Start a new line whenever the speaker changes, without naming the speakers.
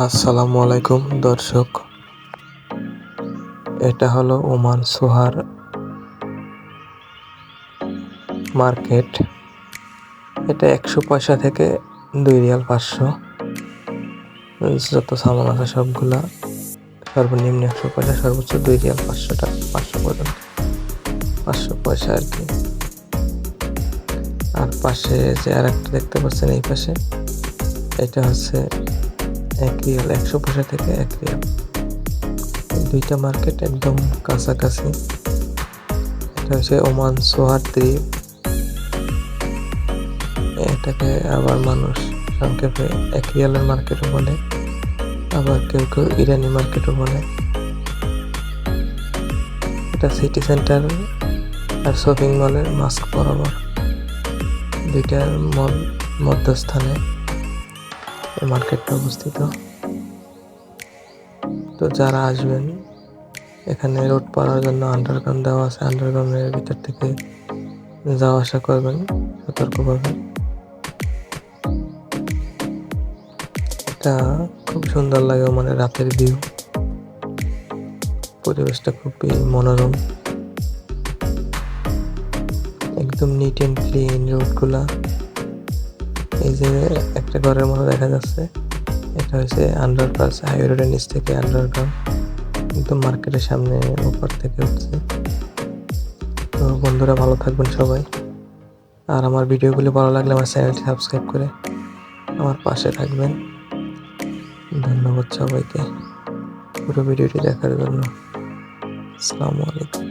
আসসালামু আলাইকুম, দর্শক। এটা হলো ওমান সোহার মার্কেট। এটা একশো পয়সা থেকে দুই রিয়াল পাঁচশো। যত সামান আছে সবগুলা, সর্বনিম্ন একশো পয়সা, সর্বোচ্চ দুই রিয়াল পাঁচশো টাকা পাঁচশো পর্যন্ত। পাঁচশো পয়সা আর কি। আর পাশে যে আর একটা দেখতে পাচ্ছেন এই পাশে, এটা হচ্ছে এক রিয়াল, একশো পয়সা থেকে এক রিয়াল। দুইটা মার্কেট একদম কাছাকাছি। এটা হচ্ছে ওমান সোহার দ্বীপ। এটাকে আবার মানুষ সংক্ষেপে এক রিয়ালের মার্কেটও বলে, আবার কেউ কেউ ইরানি মার্কেটও বলে। এটা সিটি সেন্টার আর শপিং মলের মাস্ক বরাবর। দুইটার মল মধ্যস্থানে। এই মার্কেটটা অবস্থিত। তো যারা আসবেন, এখানে রোড পাড়ার জন্য আন্ডারগ্রাউন্ড দেওয়া আছে। আন্ডারগ্রাউন্ডের ভিতর থেকে যাওয়া আসা করবেন সতর্কভাবে এটা খুব সুন্দর লাগে মানে রাতের ভিউ পরিবেশটা খুবই মনোরম। একদম নিট অ্যান্ড ক্লিন রোডগুলা এই যে একটা ঘরের মতো দেখা যাচ্ছে, এটা হচ্ছে আন্ডারপাস হাইওয়ে রোডের নিচ থেকে আন্ডারগ্রাউন্ড একদম মার্কেটের সামনে উপর থেকে উঠছে। তো বন্ধুরা, ভালো থাকবেন সবাই। আর আমার ভিডিওগুলি ভালো লাগলে আমার চ্যানেলটি সাবস্ক্রাইব করে আমার পাশে থাকবেন। ধন্যবাদ সবাইকে। পুরো ভিডিওটি দেখার জন্য। আসসালামু আলাইকুম।